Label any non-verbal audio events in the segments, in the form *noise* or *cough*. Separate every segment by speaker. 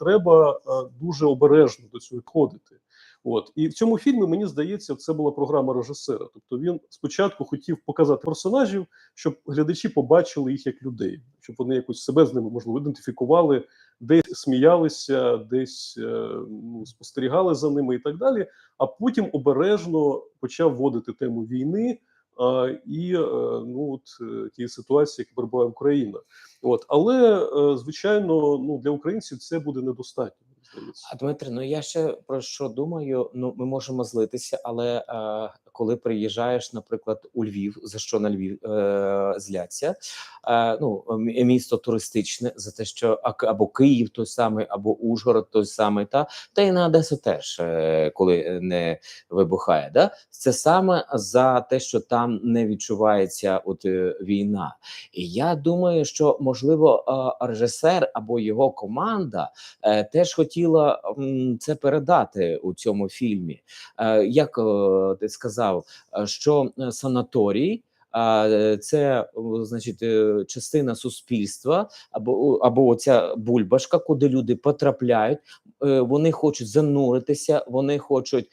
Speaker 1: треба е, дуже обережно до цього підходити. От і в цьому фільмі мені здається, це була програма режисера. Тобто він спочатку хотів показати персонажів, щоб глядачі побачили їх як людей, щоб вони якось себе з ними можливо ідентифікували, десь сміялися, десь е, ну, спостерігали за ними і так далі. А потім обережно почав вводити тему війни. І е, ну от е, ті ситуації, які перебуває Україна, от але е, звичайно, ну для українців це буде недостатньо.
Speaker 2: А Дмитре, ну я ще про що думаю? Ну, ми можемо злитися, але е, коли приїжджаєш, наприклад, у Львів, за що на Львів е, зляться? Е, ну, місто туристичне за те, що або Київ той самий, або Ужгород той самий, та та й на Одесу теж, е, коли не вибухає. Да? Це саме за те, що там не відчувається от е, війна. І я думаю, що можливо е, режисер або його команда е, теж хотіла це передати у цьому фільмі. Е, як е, ти сказав, е, що санаторій. А це значить частина суспільства, або або оця бульбашка, куди люди потрапляють. Вони хочуть зануритися, вони хочуть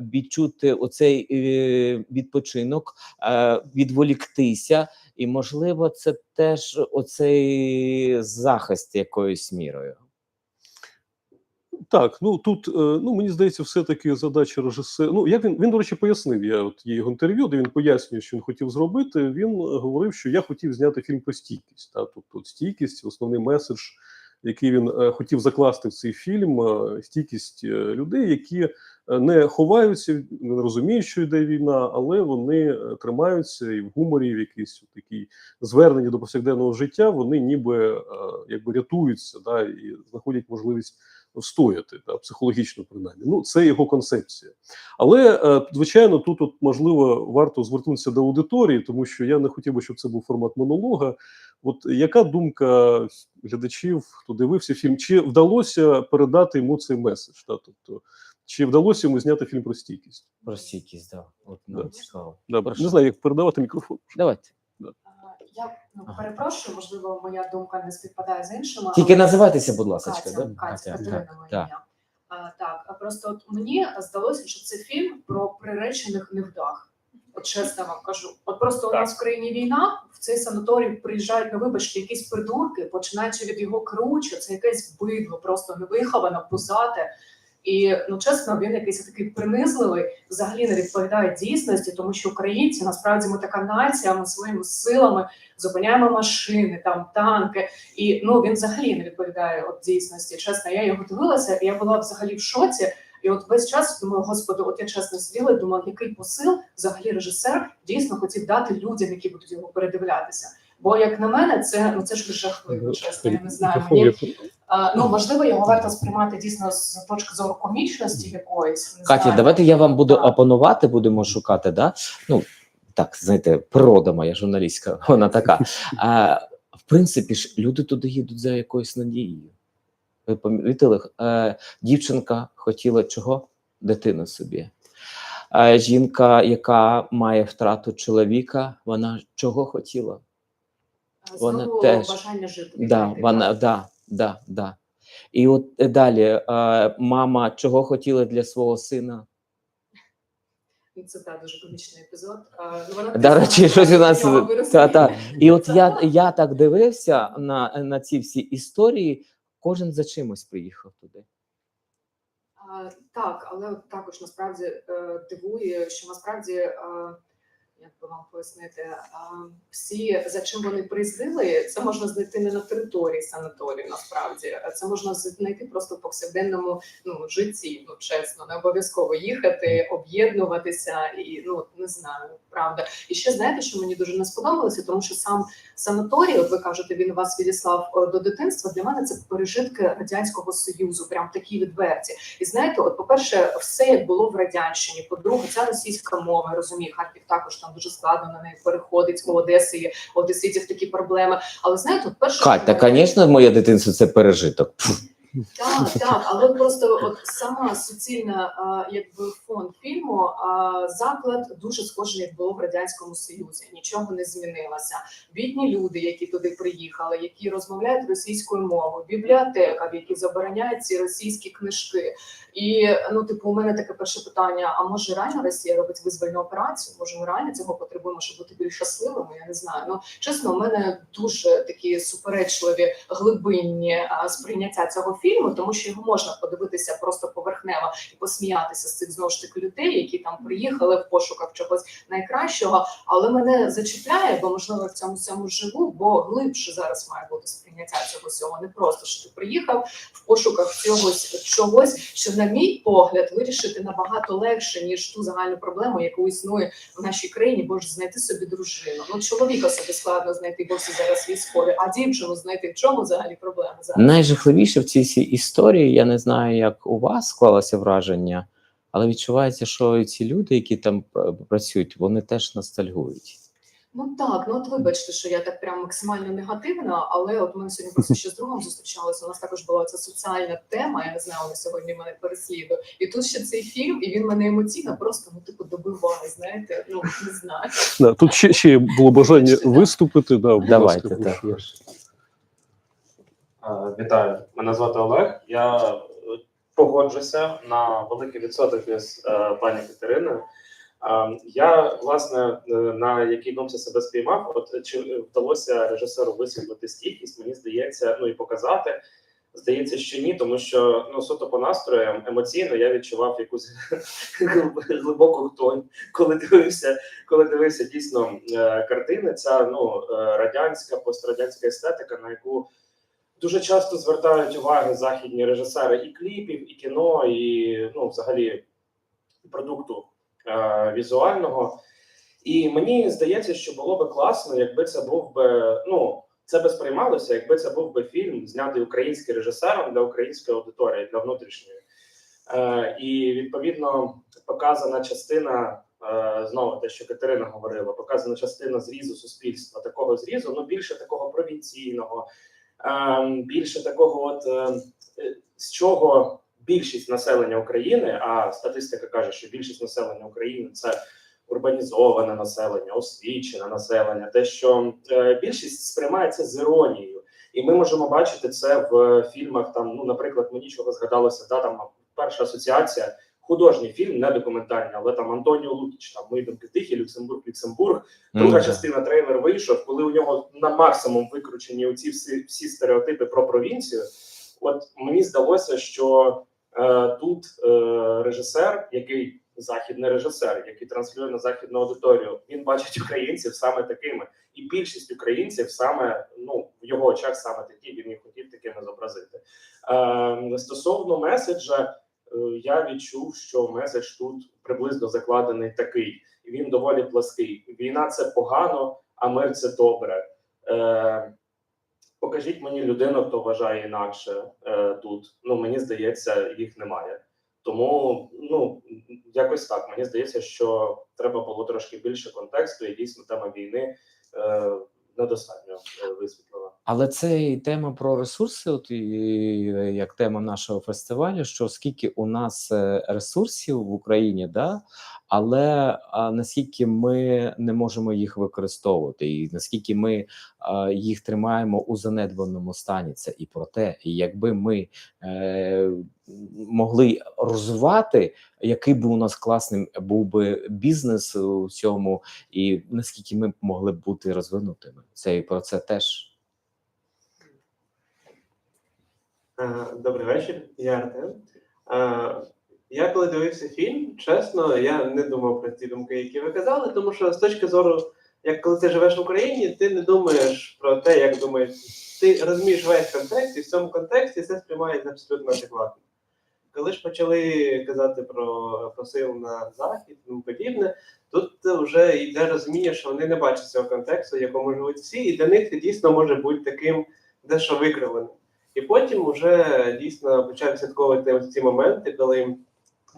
Speaker 2: відчути оцей відпочинок, відволіктися, і можливо, це теж оцей захист якоюсь мірою.
Speaker 1: Так, ну тут е, ну мені здається, все-таки задача режисера. Ну як він він, до речі, пояснив. Я от є його інтерв'ю, де він пояснює, що він хотів зробити. Він говорив, що я хотів зняти фільм про стійкість. Та тобто стійкість, основний меседж, який він е, хотів закласти в цей фільм, е, стійкість людей, які не ховаються, не розуміють, що йде війна, але вони тримаються і в гуморі, і в якійсь такій зверненні до повсякденного життя. Вони ніби якби рятуються, да, і знаходять можливість встояти да, психологічно принаймні. Ну це його концепція. Але е, звичайно, тут от можливо варто звернутися до аудиторії, тому що я не хотів би, щоб це був формат монолога. От яка думка глядачів, хто дивився фільм, чи вдалося передати йому цей меседж? Да? Тобто, чи вдалося йому зняти фільм про стійкість?
Speaker 2: Про стійкість, да. От нам
Speaker 1: Да.
Speaker 2: цікаво.
Speaker 1: Да, не знаю, як передавати мікрофон.
Speaker 2: Давайте.
Speaker 3: Я ну,
Speaker 2: Ага.
Speaker 3: перепрошую, можливо, моя думка не співпадає з іншими.
Speaker 2: Тільки
Speaker 3: але-
Speaker 2: називайтеся, будь ласка.
Speaker 3: Катя,
Speaker 2: да?
Speaker 3: Катя,
Speaker 2: Катя,
Speaker 3: Катерина
Speaker 2: так, так.
Speaker 3: А, так, просто от мені здалося, що це фільм про приречених невдах. От чесно вам кажу. От просто у нас в країні війна, в цей санаторій приїжджають, ну вибачте, якісь придурки, починаючи від його кручу, це якесь бидло, просто невиховане, пузате. І ну чесно, він якийсь такий принизливий, взагалі не відповідає дійсності, тому що українці насправді ми така нація, ми своїми силами зупиняємо машини, там танки, і ну він взагалі не відповідає от дійсності. Чесно, я його дивилася, і я була взагалі в шоці. І от весь час думаю, господи, от я чесно сиділа і думала, який посил взагалі режисер дійсно хотів дати людям, які будуть його передивлятися. Бо як на мене, це ну це ж жахливо, чесно. Я не знаю. Мені ну можливо, його варто сприймати дійсно з точки зору комічності якоїсь. Не
Speaker 2: Катя,
Speaker 3: знаю.
Speaker 2: давайте я вам буду
Speaker 3: Так.
Speaker 2: опонувати, будемо шукати. Да? Ну, так, знаєте, природа моя журналістська, *laughs* вона така. А, в принципі ж, люди туди їдуть за якоюсь надією. Ви помітили, е, дівчинка хотіла чого? Дитину собі. Жінка, яка має втрату чоловіка, вона чого хотіла? Вона
Speaker 3: Знову
Speaker 2: теж.
Speaker 3: бажання жити.
Speaker 2: Да, вона, да, да, да. І от е, далі мама чого хотіла для свого сина?
Speaker 3: Це та дуже комічний епізод. Ну, вона теж
Speaker 2: речі, щось у нас та, та. І от я, я так дивився на, на ці всі історії, кожен за чимось приїхав туди.
Speaker 3: А, Так, але також насправді е, дивує, що насправді, е, як би вам пояснити, всі за чим вони приїздили, це можна знайти не на території санаторію, насправді це можна знайти просто в повсякденному ну житті. Ну чесно, не обов'язково їхати, об'єднуватися і ну не знаю, правда. І ще знаєте, що мені дуже не сподобалося, тому що сам санаторій, от ви кажете, він вас відіслав е, до дитинства. Для мене це пережитки радянського союзу, прям такі відверті. І знаєте, от по-перше, все як було в радянщині. По-друге, ця російська мова розумію, Харків також там дуже складно на неї переходить. У Одеси є Одеситів такі проблеми. Але знаєте, перше
Speaker 2: Кать, та, звісно, моє дитинство це пережиток.
Speaker 3: Так, так, але просто от сама суцільна а, якби фон фільму, а, заклад дуже схожий, як було в радянському союзі. Нічого не змінилося. Бідні люди, які туди приїхали, які розмовляють російською мовою, бібліотека, в якій забороняють ці російські книжки. І ну, типу, у мене таке перше питання: а може реально Росія робить визвольну операцію? Може, ми реально цього потребуємо, щоб бути більш щасливими? Я не знаю. Ну чесно, у мене дуже такі суперечливі глибинні а, сприйняття цього фільму, тому що його можна подивитися просто поверхнево і посміятися з цих знову ж таки людей, які там приїхали в пошуках чогось найкращого. Але мене зачіпляє, бо можливо в цьому всьому живу, бо глибше зараз має бути сприйняття цього всього. Не просто що ти приїхав в пошуках чогось чогось, що на мій погляд вирішити набагато легше ніж ту загальну проблему, яку існує в нашій країні, бо ж знайти собі дружину. Ну чоловіка собі складно знайти, бо всі зараз військові, а дівчину знайти в чому взагалі проблема зараз?
Speaker 2: Найжахливіше в цій всій історії, я не знаю, як у вас склалося враження, але відчувається, що ці люди, які там пр- працюють, вони теж ностальгують.
Speaker 3: Ну так, ну от вибачте, що я так прям максимально негативна, але от ми сьогодні просто ще з другом зустрічалися. У нас також була ця соціальна тема. Я не знаю, вона сьогодні мене переслідує. І тут ще цей фільм, і він мене емоційно просто ну типу добиває. Знаєте, ну не знаю.
Speaker 1: Да, тут ще, ще було бажання виступити. Да,
Speaker 2: Давайте так.
Speaker 4: Е, Вітаю, мене звати Олег. Я е, погоджуся на великий відсоток із е, пані Катериною. Я власне на якій думці себе спіймав. От чи вдалося режисеру висвітлити стійкість? Мені здається, ну і показати. Здається, що ні, тому що ну суто по настроям емоційно я відчував якусь *laughs* глибоку хтонь, коли дивився, коли дивився дійсно картини. Ця ну радянська пострадянська естетика, на яку дуже часто звертають уваги західні режисери і кліпів, і кіно, і ну, взагалі продукту е, візуального. І мені здається, що було би класно, якби це був би ну. Це би сприймалося, якби це був би фільм, знятий українським режисером для української аудиторії, для внутрішньої. Е, і відповідно показана частина е, знову те, що Катерина говорила, показана частина зрізу суспільства, такого зрізу, ну більше такого провінційного, більше такого, от е, з чого більшість населення України, а статистика каже, що більшість населення України це урбанізоване населення, освічене населення, те, що е, більшість сприймається з іронією, і ми можемо бачити це в фільмах. Там, ну, наприклад, мені чого згадалося, да, там перша асоціація. Художній фільм, не документальний, але там Антоніо Лукіч, там ми йдемо тихі, Люксембург, Люксембург. Друга
Speaker 2: Мгм.
Speaker 4: частина трейлер вийшов, коли у нього на максимум викручені оці всі, всі стереотипи про провінцію. От мені здалося, що е, тут е, режисер, який західний режисер, який транслює на західну аудиторію, він бачить українців саме такими, і більшість українців саме ну в його очах саме такі. Він їх хотів такими зобразити. Е, стосовно меседжа, я відчув, що меседж тут приблизно закладений такий, він доволі плаский. Війна це погано, а мир це добре. Е, покажіть мені людину, хто вважає інакше е, тут. Ну мені здається, їх немає. Тому ну якось так. Мені здається, що треба було трошки більше контексту, і дійсно тема війни е, недостатньо е, висвітлена.
Speaker 2: Але це і тема про ресурси, от і як тема нашого фестивалю, що скільки у нас е, ресурсів в Україні, да, але а, наскільки ми не можемо їх використовувати, і наскільки ми а, їх тримаємо у занедбаному стані, це і про те, і якби ми е, могли розвивати, який би у нас класним був би бізнес у цьому, і наскільки ми могли б бути розвинутими, це і про це теж.
Speaker 5: Е, Добрий вечір, я Артем. Е, Я коли дивився фільм, чесно, я не думав про ті думки, які ви казали, тому що з точки зору, як коли ти живеш в Україні, ти не думаєш про те, як думаєш. Ти розумієш весь контекст, і в цьому контексті це сприймається абсолютно адекватно. Коли ж почали казати про посил на захід і тому подібне, тут вже йде розуміння, що вони не бачать цього контексту, якому живуть всі, і для них це дійсно може бути таким дещо викривленим. І потім вже дійсно почав відслідковувати ось ці моменти, коли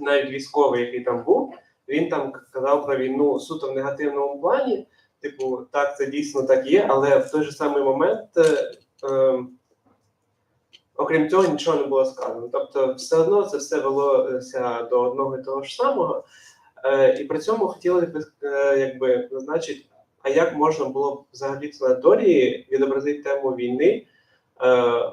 Speaker 5: навіть військовий, який там був, він там казав про війну суто в негативному плані. Типу, так, це дійсно так є, але в той же самий момент е, е, окрім цього нічого не було сказано. Тобто, все одно це все велося до одного і того ж самого. Е, і при цьому хотіли б е, якби зазначити, а як можна було б взагалі в санаторії відобразити тему війни е,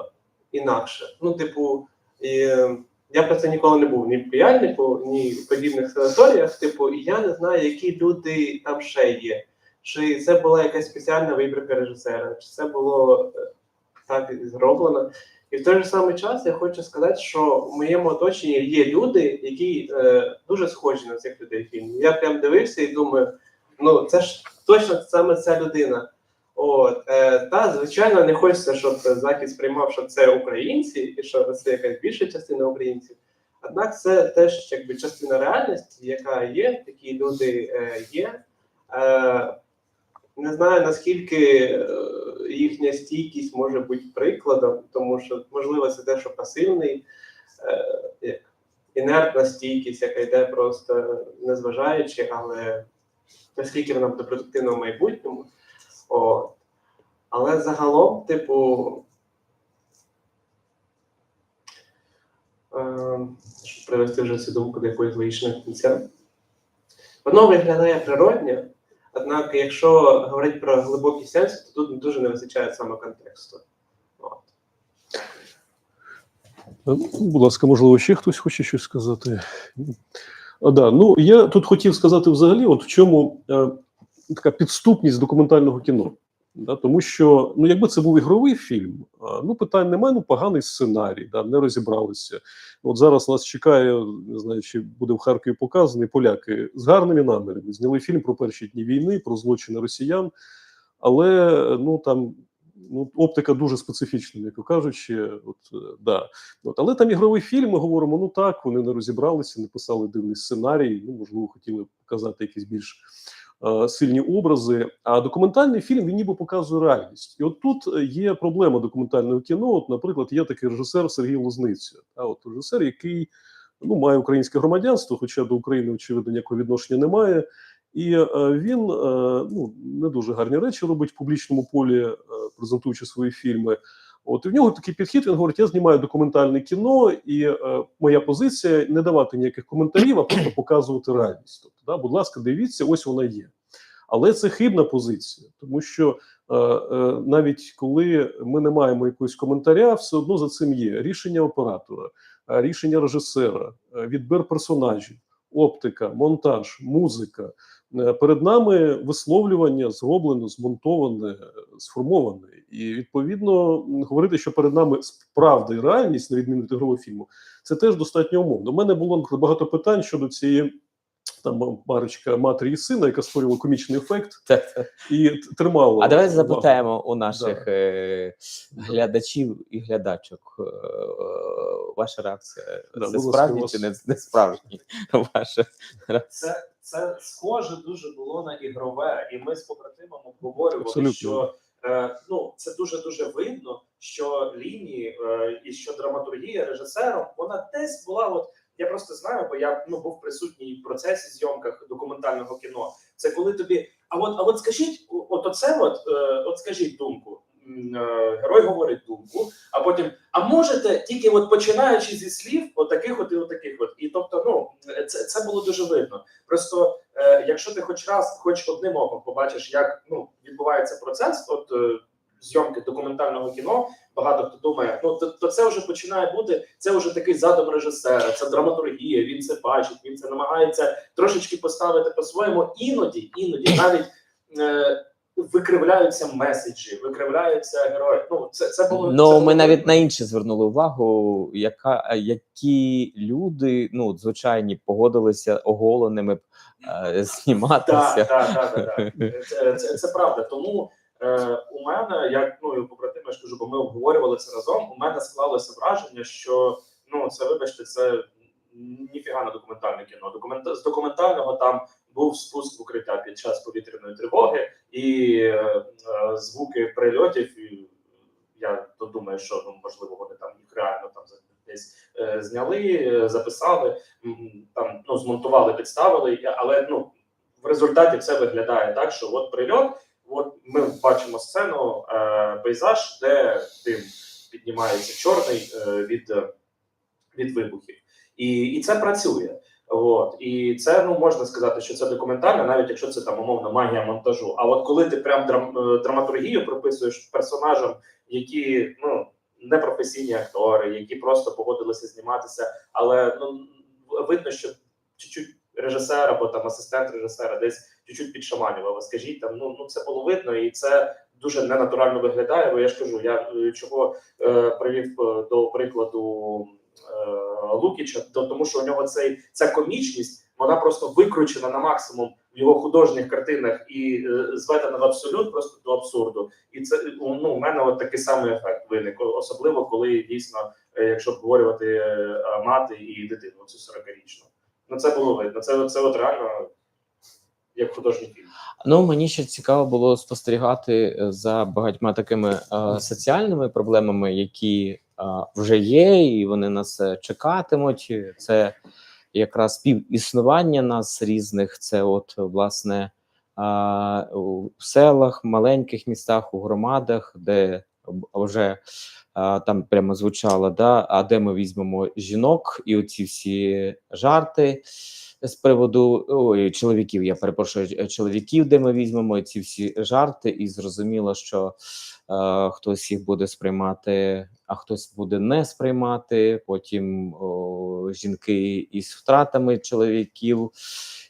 Speaker 5: інакше. Ну, типу, і, е, я про це ніколи не був ні в піяльнику, ні в подібних санаторіях. Типу, і я не знаю, які люди там ще є. Чи це була якась спеціальна вибірка режисера, чи це було е, так зроблено. І в той же самий час я хочу сказати, що в моєму оточенні є люди, які е, дуже схожі на цих людей в фільмі. Я прям дивився і думаю, ну це ж точно саме ця людина. От е, та звичайно, не хочеться, щоб захід сприймав, що це українці, і що це якась більша частина українців. Однак це теж якби частина реальності, яка є, такі люди е, є. Е, не знаю наскільки е, їхня стійкість може бути прикладом, тому що можливо це те, що пасивний е, як інертна стійкість, яка йде просто незважаючи, але наскільки вона буде продуктивна в майбутньому. От. Але загалом, типу, е, щоб привести вже цю думку до якоїсь логічного кінця. Воно виглядає природньо, однак, якщо говорити про глибокий сенс, то тут дуже не вистачає саме контексту.
Speaker 1: Ну, Будь ласка, можливо, ще хтось хоче щось сказати. А, да, ну я тут хотів сказати взагалі, от в чому е, така підступність документального кіно. Да, тому що, ну, якби це був ігровий фільм, ну питань немає, ну поганий сценарій, да, не розібралися. От зараз нас чекає, не знаю, чи буде в Харкові показаний поляки з гарними намірами. Зняли фільм про перші дні війни, про злочини росіян, але ну там ну, оптика дуже специфічна, м'яко кажучи. От, е, да. От, але там ігровий фільм, ми говоримо, ну так, вони не розібралися, не писали дивний сценарій, ну, можливо, хотіли показати якісь більш сильні образи. А документальний фільм він ніби показує реальність. І от тут е, є проблема документального кіно. От, наприклад, є такий режисер Сергій Лозниця, а от режисер, який ну, має українське громадянство, хоча до України, очевидно, ніякого відношення немає. І е, він е, ну, не дуже гарні речі робить в публічному полі, е, презентуючи свої фільми. От і в нього такий підхід. Він говорить: я знімаю документальне кіно, і е, моя позиція не давати ніяких коментарів, а просто показувати реальність. Тобто, да, будь ласка, дивіться, ось вона є. Але це хибна позиція, тому що е, е, навіть коли ми не маємо якогось коментаря, все одно за цим є рішення оператора, е, рішення режисера, е, відбір персонажів, оптика, монтаж, музика. Е, Перед нами висловлювання зроблено, змонтоване, сформоване, і відповідно говорити, що перед нами правда і реальність, на відміну від ігрового фільму, це теж достатньо умовно. У мене було багато питань щодо цієї там парочка матері і сина, яка створювала комічний ефект і тримала.
Speaker 2: А давайте запитаємо у наших е, глядачів і глядачок. е, Ваша реакція
Speaker 1: Да,
Speaker 2: це справжні
Speaker 1: вас-
Speaker 2: чи не, не справжні? Ваша реакція.
Speaker 4: Це, це схоже дуже було на ігрове, і ми з побратимом обговорювали,
Speaker 1: Абсолютно.
Speaker 4: що е, ну це дуже дуже видно, що лінії е, і що драматургія режисером вона десь була. От я просто знаю, бо я ну був присутній в процесі зйомках документального кіно. Це коли тобі. А от, а от скажіть, от оце, от, е, от скажіть думку. Е, Герой говорить думку, а потім, а можете тільки от починаючи зі слів, отаких от і отаких от. І тобто, ну це, це було дуже видно. Просто е, якщо ти хоч раз, хоч одним оком побачиш, як ну відбувається процес, от е, зйомки документального кіно, багато хто думає, ну то, то це вже починає бути. Це вже такий задум режисера, це драматургія. Він це бачить, він це намагається трошечки поставити по-своєму. Іноді, іноді навіть. Е, Викривляються меседжі, викривляються герої. Ну це це було це
Speaker 2: Ну,
Speaker 4: було
Speaker 2: ми навіть на інше звернули увагу, яка які люди, ну звичайні, погодилися оголеними е, зніматися.
Speaker 4: Так, так, так, так, так. Це, це, це правда. Тому е, у мене, як ну і побратими, кажу, бо ми обговорювали це разом. У мене склалося враження, що ну це, вибачте, це ніфіга не документальне кіно. Документ з документального там був спуск укриття під час повітряної тривоги і е, е, звуки прильотів. І я то думаю, що ну можливо вони там їх реально там десь е, зняли, е, записали, там ну змонтували, підставили, але ну в результаті все виглядає так, що от прильот, от ми бачимо сцену, е, пейзаж, де дим піднімається чорний е, від, від вибухів. І, і це працює. От і це ну можна сказати, що це документально, навіть якщо це там умовно магія монтажу. А от коли ти прям драм, е, драматургію прописуєш персонажам, які ну не професійні актори, які просто погодилися зніматися, але ну видно, що чуть-чуть режисер або там асистент режисера десь чуть-чуть підшаманював. Скажіть там, ну ну це було видно, і це дуже ненатурально виглядає. Бо я ж кажу, я е, чого е, привів е, до прикладу е, Лукіча, то тому що у нього цей ця комічність, вона просто викручена на максимум в його художніх картинах і е, зведена в абсолют просто до абсурду. І це ну у мене от такий самий ефект виник, особливо коли дійсно, е, якщо обговорювати мати і дитину, цю 40-річну. Ну це було видно. Це, це от реально як художній фільм.
Speaker 2: Ну мені ще цікаво було спостерігати е, за багатьма такими е, соціальними проблемами, які е, вже є, і вони нас чекатимуть. Це якраз співіснування нас різних. Це, от власне, е, у селах, маленьких містах, у громадах, де вже е, там прямо звучало, да, а де ми візьмемо жінок, і оці всі жарти з приводу ой, чоловіків. Я перепрошую е, чоловіків, де ми візьмемо ці всі жарти, і зрозуміло, що е, хтось їх буде сприймати, а хтось буде не сприймати. Потім о, жінки із втратами чоловіків,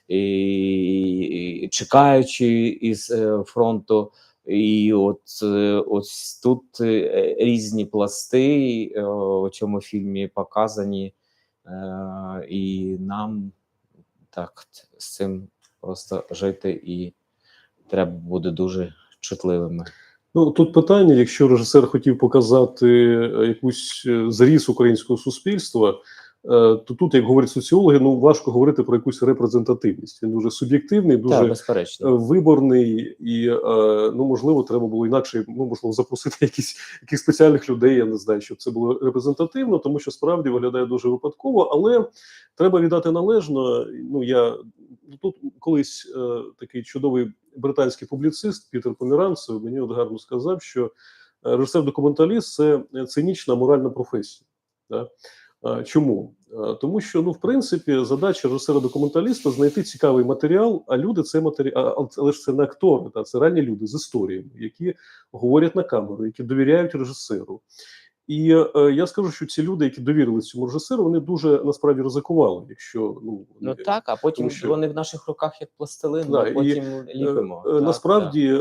Speaker 2: і, і чекаючи із е, фронту. І от е, ось тут е, різні пласти е, у цьому фільмі показані, е, і нам так з цим просто жити, і треба буде дуже чутливими.
Speaker 1: Ну тут питання: якщо режисер хотів показати е, якусь е, зріз українського суспільства, то тут, як говорять соціологи, ну важко говорити про якусь репрезентативність. Він дуже суб'єктивний, дуже
Speaker 2: Так,
Speaker 1: е,
Speaker 2: безперечно.
Speaker 1: виборний, і е, ну можливо, треба було інакше, ну можливо, запросити *laughs* якісь яких спеціальних людей. Я не знаю, щоб це було репрезентативно, тому що справді виглядає дуже випадково, але треба віддати належно. Ну я тут колись е, такий чудовий британський публіцист Пітер Поміранцев мені от гарно сказав, що е, режисер-документаліст це цинічна моральна професія. Да? Е, Чому? Е, Тому що ну, в принципі, задача режисера-документаліста знайти цікавий матеріал, а люди це матеріал, але ж це не актори, та це реальні люди з історіями, які говорять на камеру, які довіряють режисеру. І е, я скажу, що ці люди, які довірили цьому режисеру, вони дуже насправді ризикували. Якщо ну,
Speaker 2: Ну так, а потім
Speaker 1: тому що-
Speaker 2: вони в наших руках як пластилин,
Speaker 1: Да,
Speaker 2: ми потім
Speaker 1: Е,
Speaker 2: ліпимо.
Speaker 1: е,
Speaker 2: Так,
Speaker 1: Насправді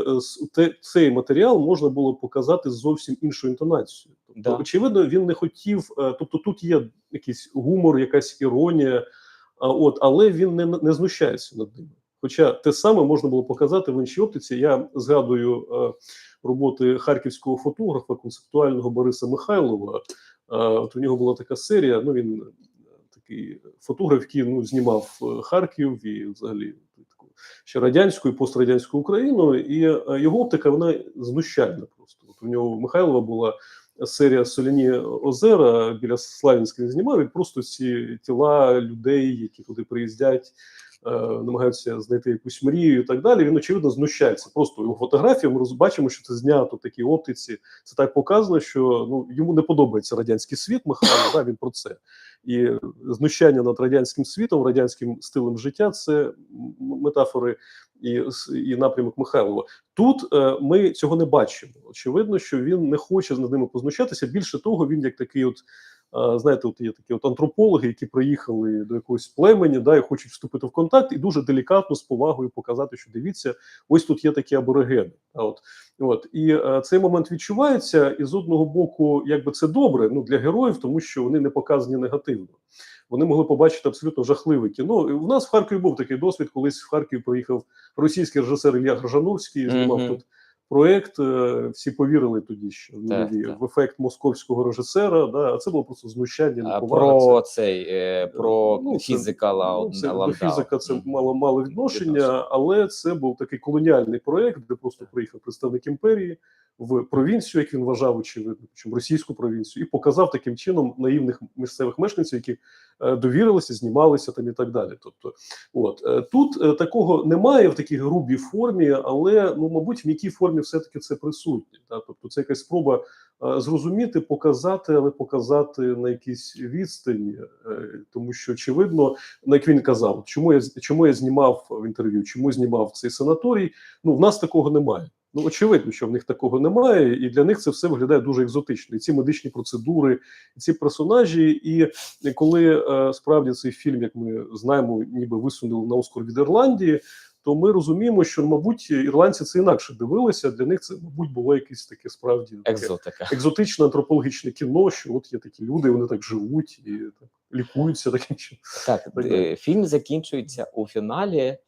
Speaker 1: те, цей матеріал можна було показати зовсім іншою інтонацією. Тобто,
Speaker 2: Да.
Speaker 1: очевидно, він не хотів. Тобто, тут є якийсь гумор, якась іронія, а от, але він не, не знущається над ними. Хоча те саме можна було показати в іншій оптиці. Я згадую роботи харківського фотографа, концептуального Бориса Михайлова. От у нього була така серія. Ну він е, такий фотограф, який ну, знімав е, Харків і взагалі таку ще радянську і пострадянську Україну, і е, його оптика вона знущальна просто. От у нього Михайлова була серія Соляні озера біля Славянська знімав, і просто ці тіла людей, які туди приїздять. Е, Намагаються знайти якусь мрію і так далі. Він очевидно знущається. Просто його фотографія. Ми розбачимо, що це знято в такій оптиці. Це так показано, що ну йому не подобається радянський світ. Михайло да, він про це і знущання над радянським світом, радянським стилем життя це метафори і, і напрямок Михайлова. Тут е, ми цього не бачимо. Очевидно, що він не хоче над ними познущатися. Більше того, він як такий, от знаєте, от є такі от антропологи, які приїхали до якогось племені, да, і хочуть вступити в контакт, і дуже делікатно з повагою показати, що дивіться, ось тут є такі аборигени. А от От і е, цей момент відчувається, і з одного боку, якби це добре ну для героїв, тому що вони не показані негативно. Вони могли побачити абсолютно жахливе кіно. У нас в Харкові був такий досвід, колись в Харків приїхав російський режисер Ілля Гржановський, знімав
Speaker 2: Мгм.
Speaker 1: тут проект. е, Всі повірили тоді, що
Speaker 2: Так, так.
Speaker 1: в ефект московського режисера. Да, а це було просто знущання,
Speaker 2: А
Speaker 1: неповага.
Speaker 2: про
Speaker 1: Це-
Speaker 2: цей е, про
Speaker 1: Ну,
Speaker 2: фізика
Speaker 1: Ну, це, до фізика це мало мало відношення, але це був такий колоніальний проект, де просто приїхав представник імперії, в провінцію, як він вважав, очевидно, причому російську провінцію, і показав таким чином наївних місцевих мешканців, які е, довірилися, знімалися там і так далі. Тобто, от е, тут е, такого немає в такій грубій формі, але ну, мабуть, в м'якій формі все-таки це присутнє. Та? Тобто, це якась спроба зрозуміти, показати, але показати на якійсь відстані, тому що очевидно, ну, як він казав, чому я чому я знімав в інтерв'ю, чому знімав цей санаторій. Ну, в нас такого немає. Ну, очевидно, що в них такого немає, і для них це все виглядає дуже екзотично. І ці медичні процедури, і ці персонажі. І коли е, справді цей фільм, як ми знаємо, ніби висунули на Оскар від Ірландії, то ми розуміємо, що, мабуть, ірландці це інакше дивилися. Для них це, мабуть, було якесь таке справді таке
Speaker 2: Екзотика.
Speaker 1: екзотичне антропологічне кіно, що от є такі люди, вони так живуть і так лікуються таким чином.
Speaker 2: Так,
Speaker 1: Так,
Speaker 2: е, фільм закінчується у фіналі.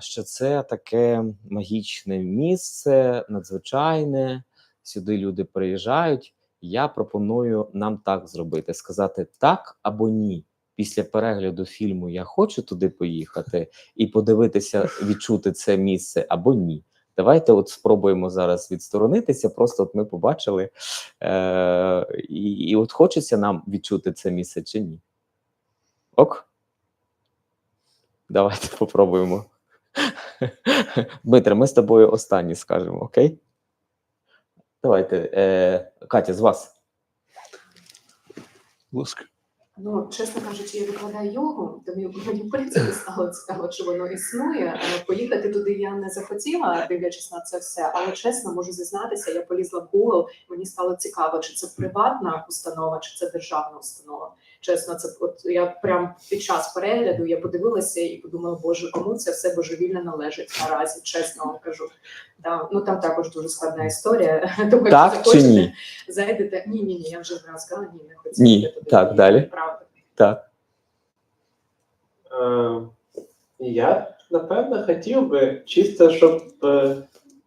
Speaker 2: Що це таке магічне місце, надзвичайне. Сюди люди приїжджають. Я пропоную нам так зробити: сказати так або ні. Після перегляду фільму я хочу туди поїхати і подивитися, відчути це місце або ні. Давайте от спробуємо зараз відсторонитися. Просто от ми побачили, е- і, і от хочеться нам відчути це місце чи ні. Ок. Давайте *laughs* попробуємо. Дмитре, ми з тобою останні скажемо, окей? Давайте, е, Катя, з вас.
Speaker 1: Будь ласка.
Speaker 3: Ну, чесно кажучи, я викладаю йогу, тому мені в принципі стало цікаво, чи воно існує. Е, Поїхати туди я не захотіла, дивлячись на це все. Але чесно можу зізнатися, я полізла в Google, мені стало цікаво, чи це приватна установа, чи це державна установа. Чесно, це от я прям під час перегляду я подивилася і подумала, боже, кому це все божевільне належить наразі. Чесно вам кажу. Да, ну там також дуже складна історія. *laughs* Тому якщо
Speaker 2: Так чи
Speaker 3: захочете,
Speaker 2: ні?
Speaker 3: зайдете. Ні, ні, ні, я вже зразу сказала, ні, не хотіла.
Speaker 2: Ні.
Speaker 3: туди.
Speaker 2: Так,
Speaker 3: Ні,
Speaker 2: далі.
Speaker 3: Правда.
Speaker 2: Так.
Speaker 5: Е, я напевно хотів би чисто, щоб е,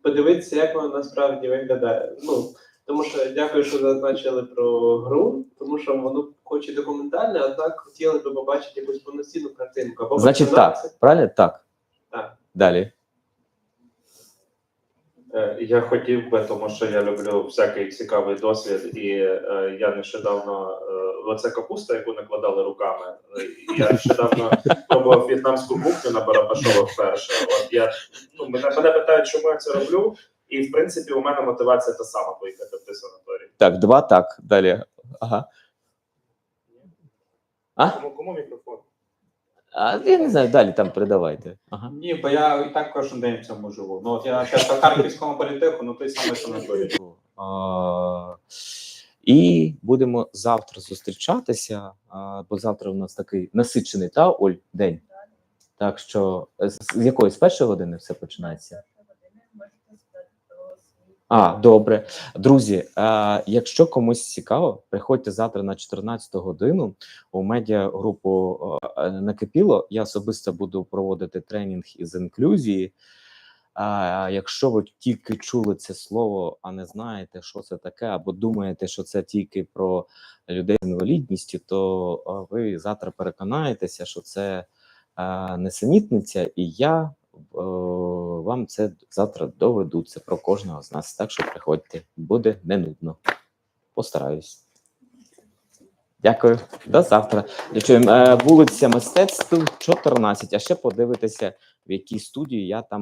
Speaker 5: подивитися, як воно насправді виглядає. Ну, тому що дякую, що зазначили про гру, тому що воно хоч і документальне, однак хотіли би побачити якусь повноцінну картинку. Або
Speaker 2: Значить, так. Правильно? Так.
Speaker 5: Так.
Speaker 2: Далі.
Speaker 4: Е, Я хотів би, тому що я люблю всякий цікавий досвід, і е, я нещодавно е, оце капуста, яку накладали руками. е, Я нещодавно *laughs* пробував в'єтнамську кухню на Барабашова вперше. От я ну мене, мене питають, чому я це роблю, і в принципі у мене мотивація та сама поїхати в той санаторій.
Speaker 2: Так, два так. Далі. Ага. А?
Speaker 4: Кому кому мікрофон?
Speaker 2: А я не знаю, далі там передавайте. Ага.
Speaker 6: Ні, бо я і так кожен день в цьому живу. Ну от я зараз на Харківському політеху, ну той самий санаторій.
Speaker 2: А, і будемо завтра зустрічатися, а, бо завтра у нас такий насичений та Оль день. Так що з, з якої з першої години все починається? А, добре. Друзі, а, якщо комусь цікаво, приходьте завтра на 14 годину у медіагрупу а, накипіло. Я особисто буду проводити тренінг із інклюзії. А якщо ви тільки чули це слово, а не знаєте, що це таке, або думаєте, що це тільки про людей з інвалідністю, то ви завтра переконаєтеся, що це несенітниця, і я е, вам це завтра доведуться про кожного з нас. Так що приходьте, буде не нудно. Постараюсь. Дякую, до завтра. Дякую. Е, Вулиця мистецтв 14. А ще подивитися, в якій студії я там